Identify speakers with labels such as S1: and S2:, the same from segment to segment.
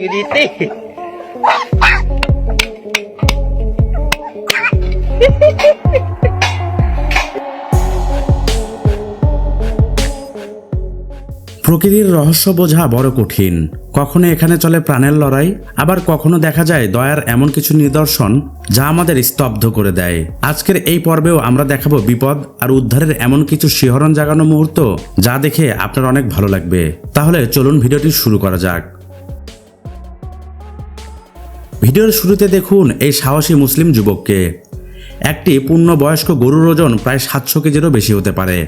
S1: Giniti.
S2: প্রকৃতির রহস্য বোঝা বড় কঠিন কখনো এখানে চলে প্রাণের লড়াই, আবার কখনো দেখা যায় দয়ার এমন কিছু নিদর্শন যা আমাদের স্তব্ধ করে দেয়। আজকের এই পর্বেও আমরা দেখাবো বিপদ আর উদ্ধারের এমন কিছু শিহরণ জাগানো মুহূর্ত যা দেখে আপনার অনেক ভালো লাগবে। তাহলে চলুন ভিডিওটি শুরু করা যাক। ভিডিওর শুরুতে দেখুন এই সাহসী মুসলিম যুবককে। একটি পূর্ণবয়স্ক গরুর ওজন প্রায় সাতশো কেজিরও বেশি হতে পারে।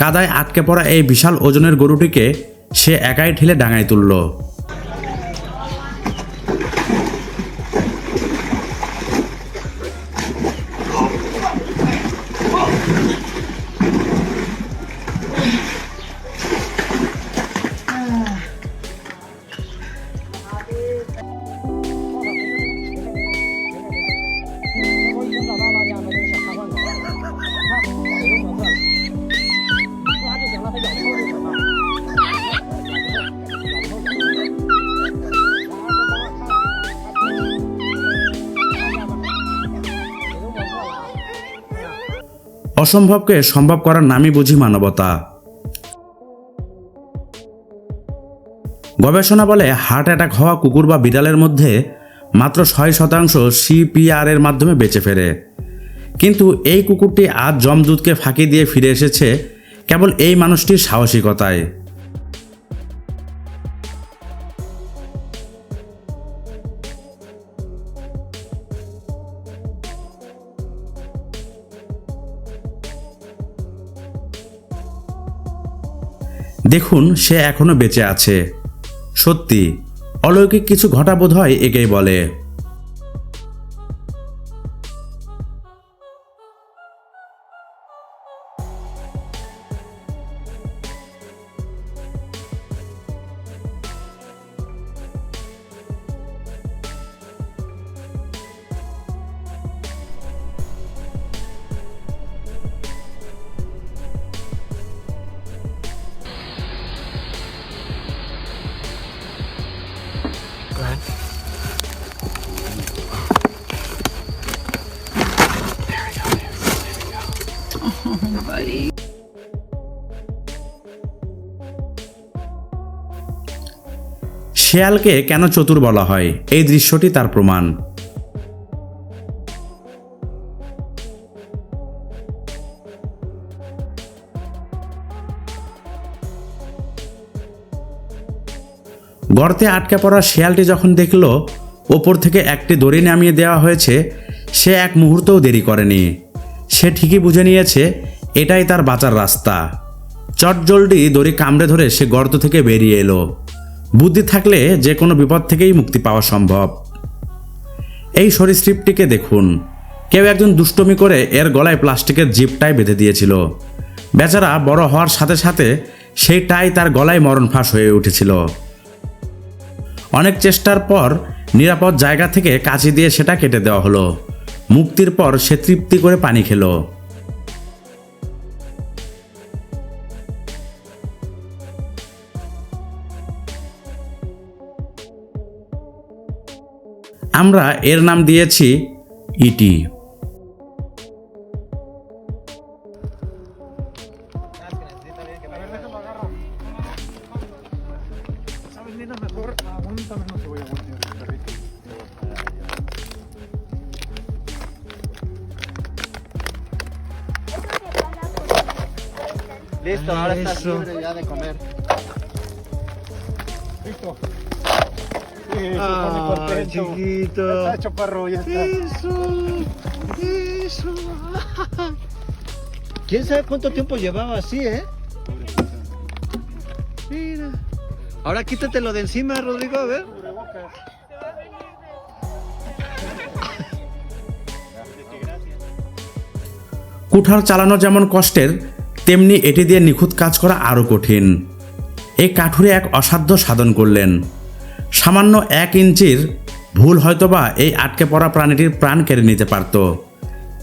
S2: কাদায় আটকে পড়া এই বিশাল ওজনের গরুটিকে সে একাই ঠেলে ডাঙায় তুলল। অসম্ভবকে সম্ভব করার নামই বুঝি মানবতা। গবেষণা বলে হার্ট অ্যাটাক হওয়া কুকুর বা বিড়ালের মধ্যে মাত্র ছয় শতাংশ সিপিআরের মাধ্যমে বেঁচে ফেরে। কিন্তু এই কুকুরটি আজ জমদূতকে ফাঁকি দিয়ে ফিরে এসেছে কেবল এই মানুষটির সাহসিকতায়। দেখুন সে এখনও বেঁচে আছে। সত্যি অলৌকিক কিছু ঘটা বোধ হয় একেই বলে। শেয়ালকে কেন চতুর বলা হয়? এই দৃশ্যটি তার প্রমাণ। গর্তে আটকে পড়া শেয়ালটি যখন দেখল, ওপর থেকে একটি দড়ি নামিয়ে দেওয়া হয়েছে, সে এক মুহূর্তও দেরি করেনি। সে ঠিকই বুঝে নিয়েছে, এটাই তার বাঁচার রাস্তা। চটজলদি দড়ি কামড়ে ধরে সে গর্ত থেকে বেরিয়ে এলো। বুদ্ধি থাকলে যে কোনো বিপদ থেকেই মুক্তি পাওয়া সম্ভব। এই সরীসৃপটিকে দেখুন। কেউ একজন দুষ্টমি করে এর গলায় প্লাস্টিকের জিপটাই বেঁধে দিয়েছিল। বেচারা বড় হওয়ার সাথে সাথে সেই টাই তার গলায় মরণ ফাঁস হয়ে উঠেছিল। অনেক চেষ্টার পর নিরাপদ জায়গা থেকে কাঁচি দিয়ে সেটা কেটে দেওয়া হলো। মুক্তির পর সে তৃপ্তি করে পানি খেলো। আমরা এর নাম দিয়েছি ইটি
S1: Listo, ahora estás libre ya de comer.
S3: Listo.
S1: Ah,
S3: Ya
S1: chiquito.
S3: está hecho perro, ya está.
S1: Eso, eso. ¿Quién sabe cuánto tiempo llevaba así, eh? Mira. Ahora quítatelo de encima, Rodrigo, a ver.
S2: কুঠার চালানো যেমন কষ্টের তেমনি এটি দিয়ে নিখুঁত কাজ করা আরও কঠিন এই কাঠুরে এক অসাধ্য সাধন করলেন সামান্য এক ইঞ্চির ভুল হয়তোবা এই আটকে পড়া প্রাণীটির প্রাণ কেড়ে নিতে পারত।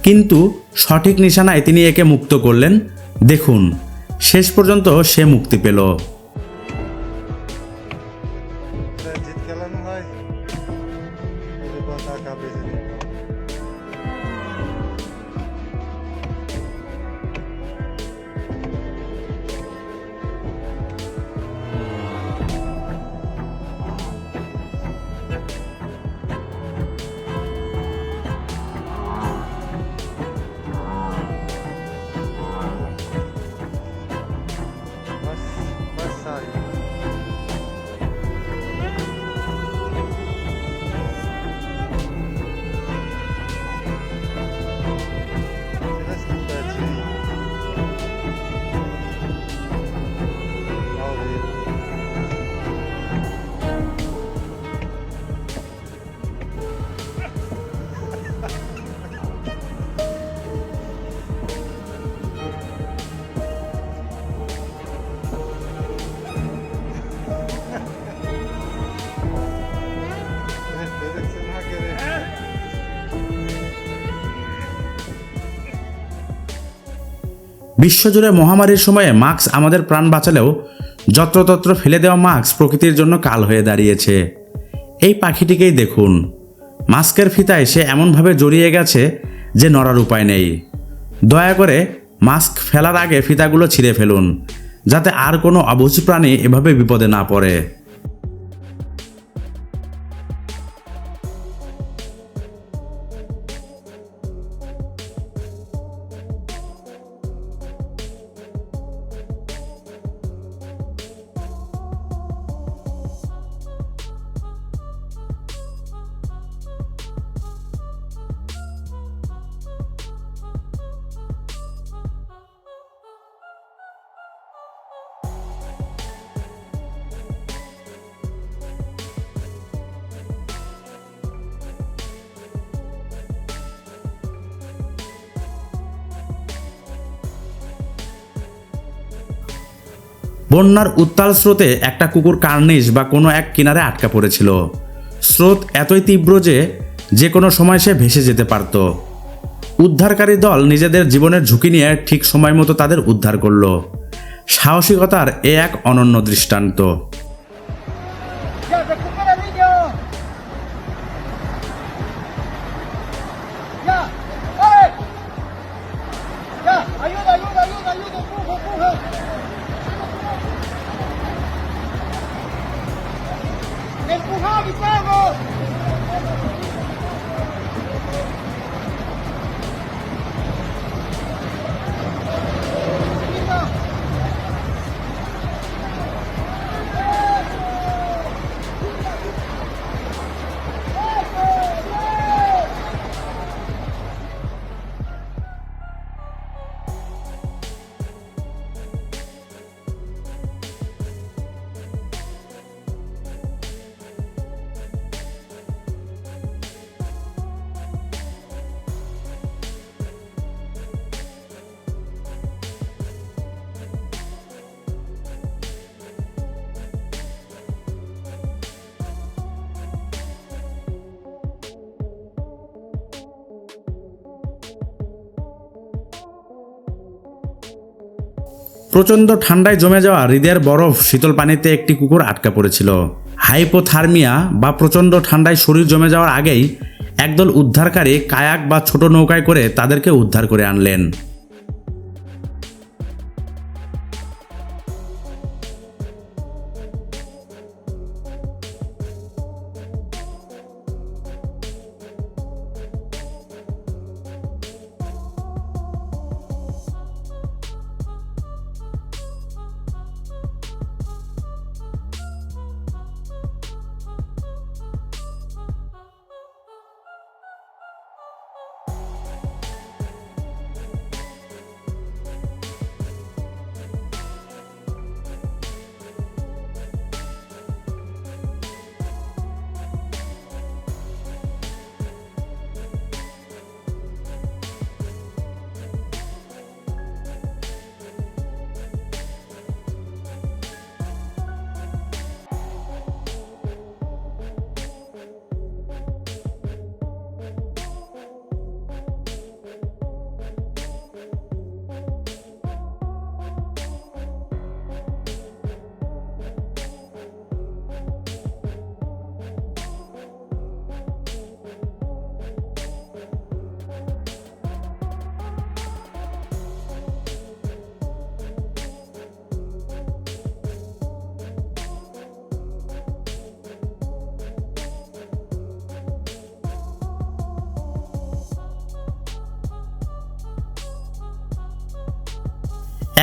S2: কিন্তু সঠিক নিশানায় তিনি একে মুক্ত করলেন। দেখুন, শেষ পর্যন্ত সে মুক্তি পেল। বিশ্বজুড়ে মহামারীর সময়ে মাস্ক আমাদের প্রাণ বাঁচালেও যত্রতত্র ফেলে দেওয়া মাস্ক প্রকৃতির জন্য কাল হয়ে দাঁড়িয়েছে। এই পাখিটিকেই দেখুন। মাস্কের ফিতায় সে এমনভাবে জড়িয়ে গেছে যে নড়ার উপায় নেই। দয়া করে মাস্ক ফেলার আগে ফিতাগুলো ছিঁড়ে ফেলুন, যাতে আর কোনো অবুঝ প্রাণী এভাবে বিপদে না পড়ে। বন্যার উত্তাল স্রোতে একটা কুকুর কার্নিশ বা কোনো এক কিনারে আটকা পড়েছিল। স্রোত এতই তীব্র যে যে কোনো সময় সে ভেসে যেতে পারত। উদ্ধারকারী দল নিজেদের জীবনের ঝুঁকি নিয়ে ঠিক সময় মতো তাদের উদ্ধার করল। সাহসিকতার এ এক অনন্য দৃষ্টান্ত। প্রচণ্ড ঠান্ডায় জমে যাওয়া হৃদয়ের বরফ শীতল পানিতে একটি কুকুর আটকা পড়েছিল। হাইপোথার্মিয়া বা প্রচণ্ড ঠান্ডায় শরীর জমে যাওয়ার আগেই একদল উদ্ধারকারী কায়াক বা ছোট নৌকায় করে তাদেরকে উদ্ধার করে আনলেন।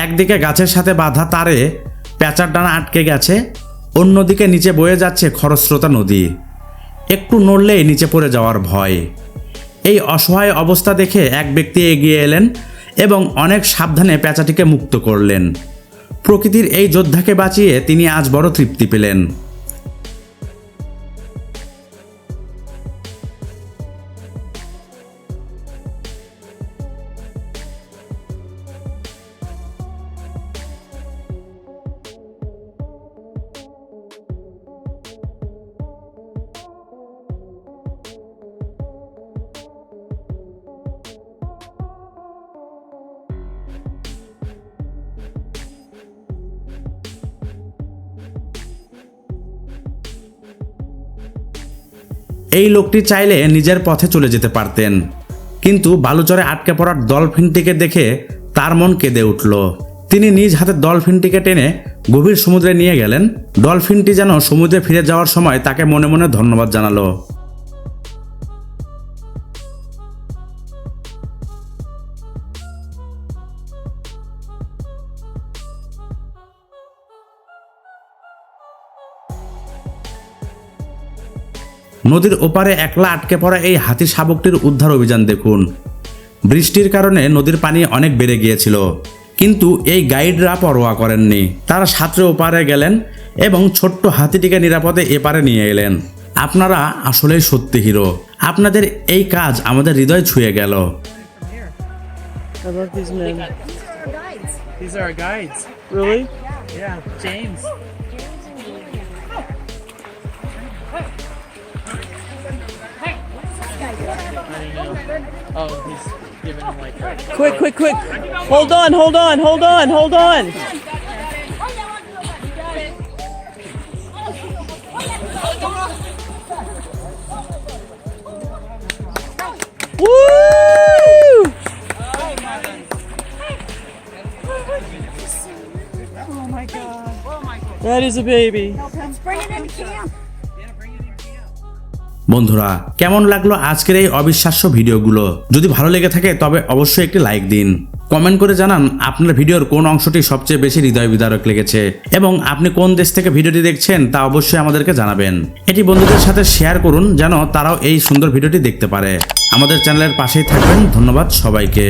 S2: একদিকে গাছের সাথে বাঁধা তারে প্যাঁচার ডানা আটকে গেছে, অন্যদিকে নিচে বয়ে যাচ্ছে খরস্রোতা নদী। একটু নড়লেই নিচে পড়ে যাওয়ার ভয়। এই অসহায় অবস্থা দেখে এক ব্যক্তি এগিয়ে এলেন এবং অনেক সাবধানে পেঁচাটিকে মুক্ত করলেন। প্রকৃতির এই যোদ্ধাকে বাঁচিয়ে তিনি আজ বড় তৃপ্তি পেলেন। এই লোকটি চাইলে নিজের পথে চলে যেতে পারতেন। কিন্তু বালুচরে আটকে পড়ার ডলফিনটিকে দেখে তার মন কেঁদে উঠল। তিনি নিজ হাতে ডলফিনটিকে টেনে গভীর সমুদ্রে নিয়ে গেলেন। ডলফিনটি যেন সমুদ্রে ফিরে যাওয়ার সময় তাকে মনে মনে ধন্যবাদ জানালো। নদীর ওপারে একলা আটকে পড়া এই হাতি শাবকটির উদ্ধার অভিযান দেখুন বৃষ্টির কারণে নদীর পানি অনেক বেড়ে গিয়েছিল কিন্তু এই গাইডরা পরোয়া করেননি তারা সাঁতরে ওপারে গেলেন এবং ছোট্ট হাতিটিকে নিরাপদে এপারে নিয়ে এলেন আপনারা আসলেই সত্যি হিরো আপনাদের এই কাজ আমাদের হৃদয় ছুঁয়ে গেল
S4: these.
S5: Are our guides.
S4: Really?
S5: Yeah, James. I know. Oh, he's giving him like a
S4: Quick, quick, quick. Hold on, hold on, hold on, hold on. Woo! Oh my god. That is a baby.
S6: Let's bring it in camp.
S2: বন্ধুরা, কেমন লাগল আজকের এই অবিশ্বাস্য ভিডিওগুলো? যদি ভালো লেগে থাকে, তবে অবশ্যই একটি লাইক দিন। কমেন্ট করে জানান আপনার ভিডিওর কোন অংশটি সবচেয়ে বেশি হৃদয় বিদারক লেগেছে এবং আপনি কোন দেশ থেকে ভিডিওটি দেখছেন তা অবশ্যই আমাদেরকে জানাবেন। এটি বন্ধুদের সাথে শেয়ার করুন যেন তারাও এই সুন্দর ভিডিওটি দেখতে পারে। আমাদের চ্যানেলের পাশেই থাকবেন। ধন্যবাদ সবাইকে।